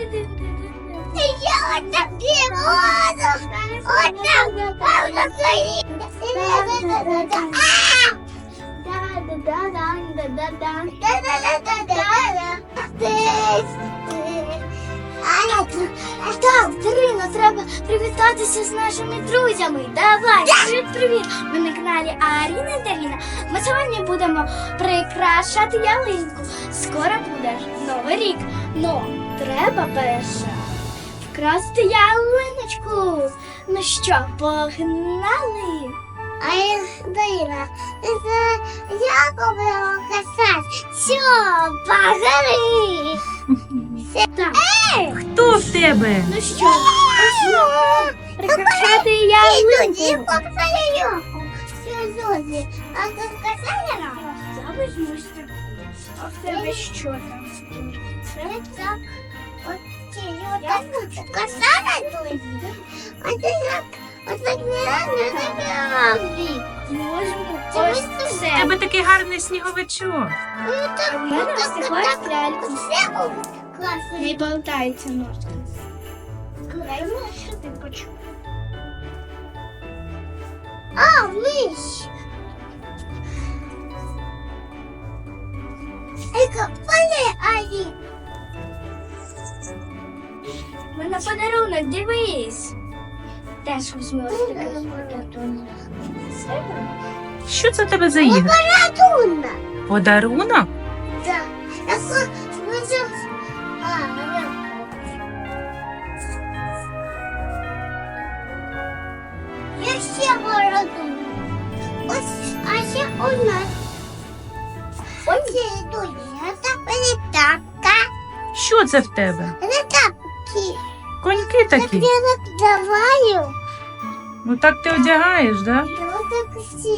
Я! А так, Дарина, треба привітатися з нашими друзями. Давай, привіт-привіт! Ми на каналі Аріна Даріна. Ми сьогодні будемо прикрашати ялинку. Скоро буде Новий рік. Но треба перше вкрасти ялиночку. Ну що, погнали? А я Дарина, это я купила касать. Все, погори. Так, Хто в тебе? ну що, почнемо прикрашати Эй, ялинку. Дуди, попсали елку. Все, Дуди, а ты касали нам? Я візьмусь таку. А в тебе що там? Це Вот так. Вот тебе вот так касала, Дуди. А ты так, вот так не надо, это правда. можемо Це ось ми В це. тебе такий гарний сніговичок. Ну так, А в мене вот так, всього вот так, лялька. все будут классно. Не болтається ножка. Дай мені, що ти почув. А, мышь. Мене подарунок, дивись. Теж подарунок. Що це в тебе за ігра? Подарунок? Да. Я хочу... Я- Я ще. Ось, а ще у нас. Ось є дуня, це перетапка. Що це в тебе? Перетапки. Коньки Так такі. я так даваю. Ну так ти одягаєш, да? Я вот так все.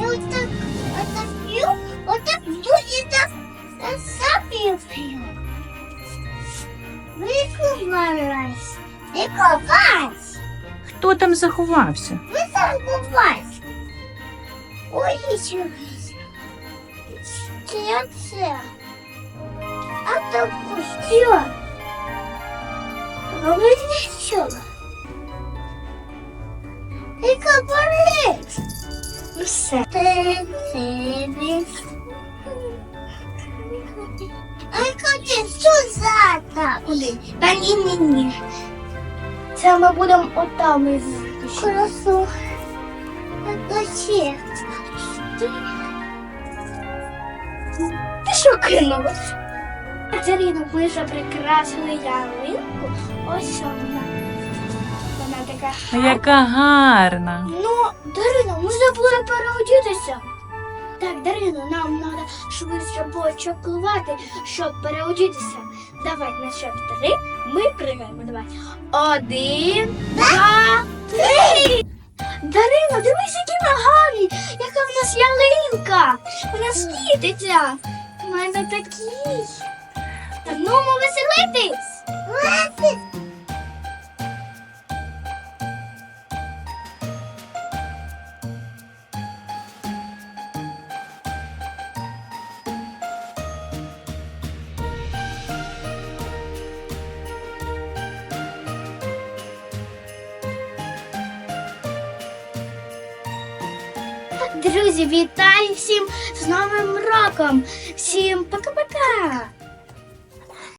Я вот так, вот так пью, вот так пью и так э, сапию пью. Выкупалась. Выкупать. Хто там заховався? Выкупать. Ой, еще. Це. А то пустила. А ви що? Выкупалась. Ну все. Ай, коти, що за Куди? Та ні, ні, ні. Це ми будемо отам із. Красу. Ти що кинула? Дарина, ми вже прикрасили ялинку. Ось вона. Вона така. гарна. Яка гарна. Ну, Дарина, ми забули переодітися. Так, Дарина, нам треба швидше почекувати, щоб переодітися. Давай на счет три ми пригаємо. Давай. Один, два, три. Дарина, дивись, які ми гарні, яка в нас ялинка. Вона світиться. У мене такий. Ну, веселитись. Друзі, вітаю всім з Новим роком! Всім пока-пока!